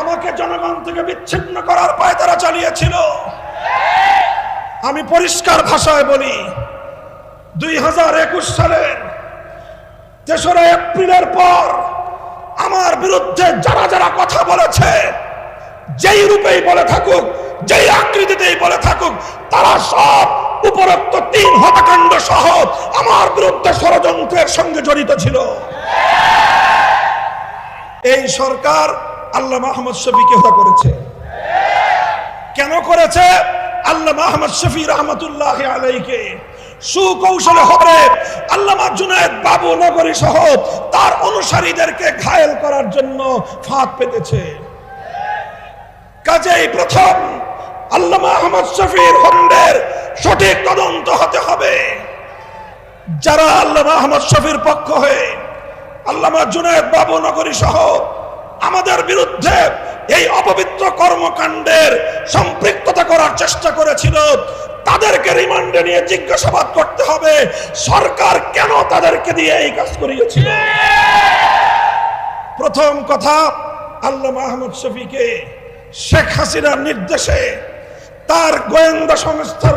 আমাকে জনগণ থেকে বিচ্ছিন্ন করার পায় তারা চালিয়েছিল। আমি পরিষ্কার ভাষায় বলি, দুই হাজার একুশ সালের তেসরা এপ্রিলের পর আমার বিরুদ্ধে যারা যারা কথা বলেছে, যেই রূপেই বলে থাকুক, যেই আকৃতিতেই বলে থাকুক, তারা সব উপরোক্ত তিন হত্যাকাণ্ড সহ আমার বিরুদ্ধে ষড়যন্ত্রের সঙ্গে জড়িত ছিল। এই সরকার আল্লাহ মাহমদ শফিকে হত্যা করেছে। কেন করেছে? আল্লাহ মাহমদ শফি রহমতুল্লাহ আলাইকে সুকৌশলে হবে। আল্লামা জুনায়েদ বাবু নগরী সহ তার অনুসারীদেরকে ঘায়েল করার জন্য ফাঁদ পেতেছে। কাজেই প্রথম আল্লামা আহমদ শফির হন্ডের সঠিক তদন্ত হতে হবে। যারা আল্লামা আহমদ শফির পক্ষ হয়ে আল্লামা জুনায়েদ বাবু নগরী সহ আমাদের বিরুদ্ধে এই অপবিত্র কর্মকাণ্ডের সম্পৃক্ততা করার চেষ্টা করেছিল, তাদেরকে রিমান্ডে নিয়ে জিজ্ঞাসাবাদ করতে হবে, সরকার কেন তাদেরকে দিয়ে এই কাজ করিয়েছিল? প্রথম কথা আল্লাহ আহমদ শফিকে শেখ হাসিনার নির্দেশে তার গোয়েন্দা সংস্থার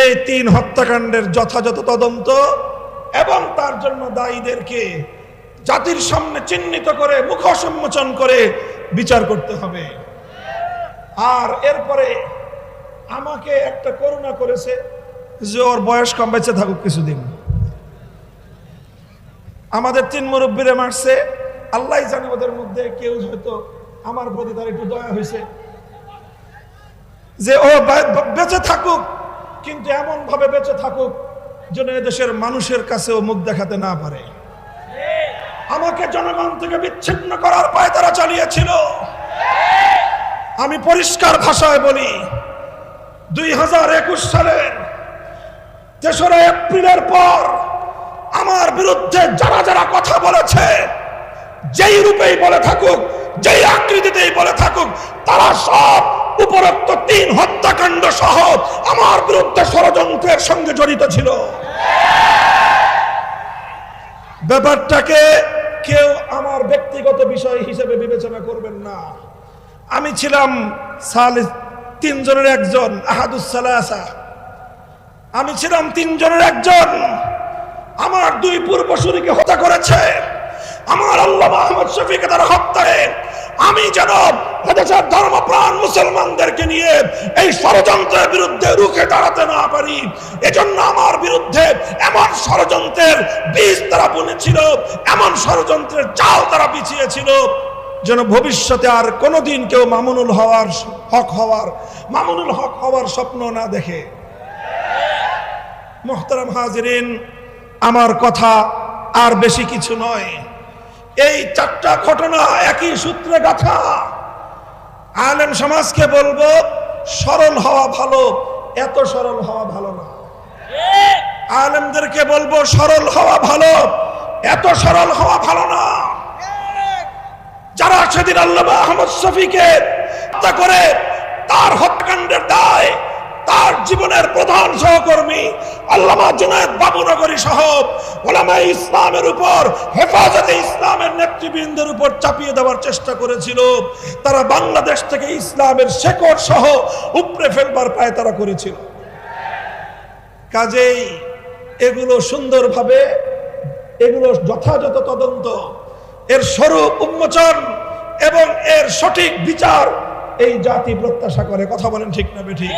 এই তিন হত্যাকাণ্ডের যথাযথ তদন্ত এবং তার জন্য দায়ীদেরকে জাতির সামনে চিহ্নিত করে মুখ সম্মোচন করে বিচার করতে হবে। আর এরপরে আমাকে একটা করুণা করেছে যে ওর বয়স কম, বেঁচে থাকুক কিছুদিন। আমাদের তিন মুরব্বীরে মারছে আল্লাহ জানে ওদের মধ্যে কেউ হয়তো আমার প্রতি তার একটু দয়া হয়েছে। যে ও বেঁচে থাকুক, কিন্তু এমন ভাবে বেঁচে থাকুক যেন দেশের মানুষের কাছেও মুখ দেখাতে না পারে। আমাকে জনগণ থেকে বিচ্ছিন্ন করার পায় তারা চালিয়েছিল। আমি পরিষ্কার ভাষায় বলি, দুই হাজার একুশ সালের তেসরা এপ্রিলের পর আমার বিরুদ্ধে যারা যারা কথা বলেছে, যেই রূপেই বলে থাকুক, যেই আকৃতিতেই বলে থাকুক, তারা সব উপরোক্ত তিন হত্যাকাণ্ড সহ আমার বিরুদ্ধে ষড়যন্ত্রের সঙ্গে জড়িত ছিল। ব্যাপারটাকে কেউ আমার ব্যক্তিগত বিষয় হিসেবে বিবেচনা করবেন না। আমি ছিলাম তিনজনের একজন আহাদুসালাসা আমি ছিলাম তিনজনের একজন। আমার দুই পূর্বসূরিকে হত্যা করেছে। আমার আল্লাহ আহমদ শফিকে তারা হত্যায় আমি যেন এদেশের ধর্মপ্রাণ মুসলমানদেরকে নিয়ে এই ষড়যন্ত্রের বিরুদ্ধে রুখে দাঁড়াতে না পারি। এজন্য আমার বিরুদ্ধে এমন ষড়যন্ত্রের বীজ তারা বুনেছিল, এমন ষড়যন্ত্রের চাল তারা বিছিয়েছিল, যেন ভবিষ্যতে আর কোনোদিন কেউ মামুনুল হওয়ার হক হওয়ার, মামুনুল হক হওয়ার স্বপ্ন না দেখে। মোহতারাম হাজিরিন, আমার কথা আর বেশি কিছু নয়। এই চারটা ঘটনা একই সূত্রে গাথা। আলেম সমাজকে বলব, সরল হওয়া ভালো, এত সরল হওয়া ভালো না। আলেমদেরকে বলব, সরল হওয়া ভালো, এত সরল হওয়া ভালো না। যারা সেদিন আল্লাহ আহমদ শফিকে হত্যা করে, তার হত্যাকাণ্ডের দায়, তার জীবনের প্রধান সহকর্মী আল্লামা জুনায়দ বাবুনগরী সহ ওলামা ইসলামের উপর হেফাজতে ইসলামের নেতৃবৃন্দের উপর চাপিয়ে দেওয়ার চেষ্টা করেছিল। তারা বাংলাদেশ থেকে ইসলামের শেকড় সহ উপড়ে ফেলবার পায় তারা করেছিল। কাজেই এগুলো সুন্দরভাবে, এগুলো যথাযথ তদন্ত, এর স্বরূপ উন্মোচন এবং এর সঠিক বিচার এই জাতি প্রত্যাশা করে। কথা বলেন ঠিক না ঠিক